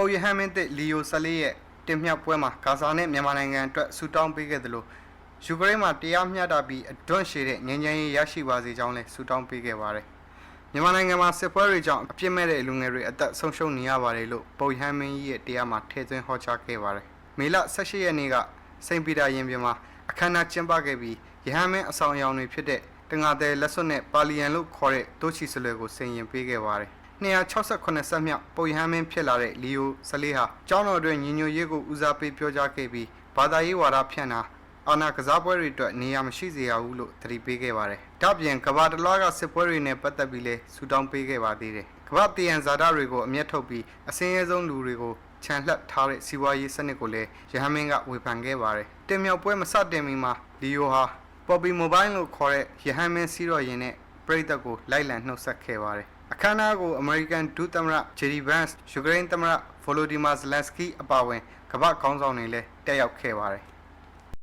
ပုပ်ယဟန်မင်းတစ်လီယိုဆလေးရဲ့တင်မြှောက်ပွဲမှာဂါဇာနဲ့မြန်မာနိုင်ငံအတွက်ဆူတောင်းပေးခဲ့သလိုယူကရိန်းမှာတရားမျှတပြီးအတွန့်ရှည်တဲ့ငြိမ်းချမ်းရေးရရှိပါစေကြောင်းလည်းဆူတောင်းပေးခဲ့ပါတယ်။မြန်မာနိုင်ငံမှာစစ်ပွဲတွေကြောင့်အပြစ်မဲ့တဲ့လူငယ်တွေအသက်ဆုံးရှုံးနေရပါတယ်လို့ပုပ်ယဟန်မင်းကြီးရဲ့တရားမှာထည့်သွင်းဟောကြားခဲ့ပါတယ်။မေလ18ရက်နေ့ကစိန့်ပီတာရင်ပြင်မှာအခမ်းအနားကျင်းပခဲ့ပြီးယဟန်မင်းအဆောင်အယောင်တွေဖြစ်တဲ့တငါတဲ့လက်စွပ်နဲ့ပါလီယန်လို့ခေါ်တဲ့တိုးချီစလွယ်ကိုဆင်ရင်ပေးခဲ့ပါတယ်။ 268ဆက်မြောက်ပုပ်ယဟန်မင်းဖြစ်လာတဲ့လီယိုဆလေးဟာကျောင်းတော်အတွင်းညီညွတ်ရေးကိုဦးစားပေးပြောကြားခဲ့ပြီးဘာသာရေးဝါဒဖြန့်တာအာနာကစားပွဲတွေအတွက်နေရာမရှိစေရဘူးလို့သတိပေးခဲ့ပါတယ်။ဒါ့အပြင်ကမ္ဘာတစ်လွှားကစစ်ပွဲတွေနဲ့ပတ်သက်ပြီးလည်းဆူတောင်းပေးခဲ့ပါသေးတယ်။ကမ္ဘာတည်ရန်ဇာတာတွေကိုအမျက်ထုတ်ပြီးအစင်းရဲဆုံးလူတွေကိုခြံလှပ်ထားတဲ့စီးပွားရေးစနစ်ကိုလည်းရဟန်းမင်းကဝေဖန်ခဲ့ပါတယ်။တင်မြောက်ပွဲမစတင်မီမှာလီယိုဟာ Poppy Mobile လို့ခေါ်တဲ့ရဟန်းမင်းစီးတော်ရင်နဲ့ပရိသတ်ကိုလိုက်လံနှုတ်ဆက်ခဲ့ပါတယ်။ အခမ်းအနားကို American ဒုသမ္မတ Jerry Vance, Ukraine သမ္မတ Volodymyr Zelensky အပါအဝင်ကမ္ဘာခေါင်းဆောင်တွေလည်းတက်ရောက်ခဲ့ပါတယ်။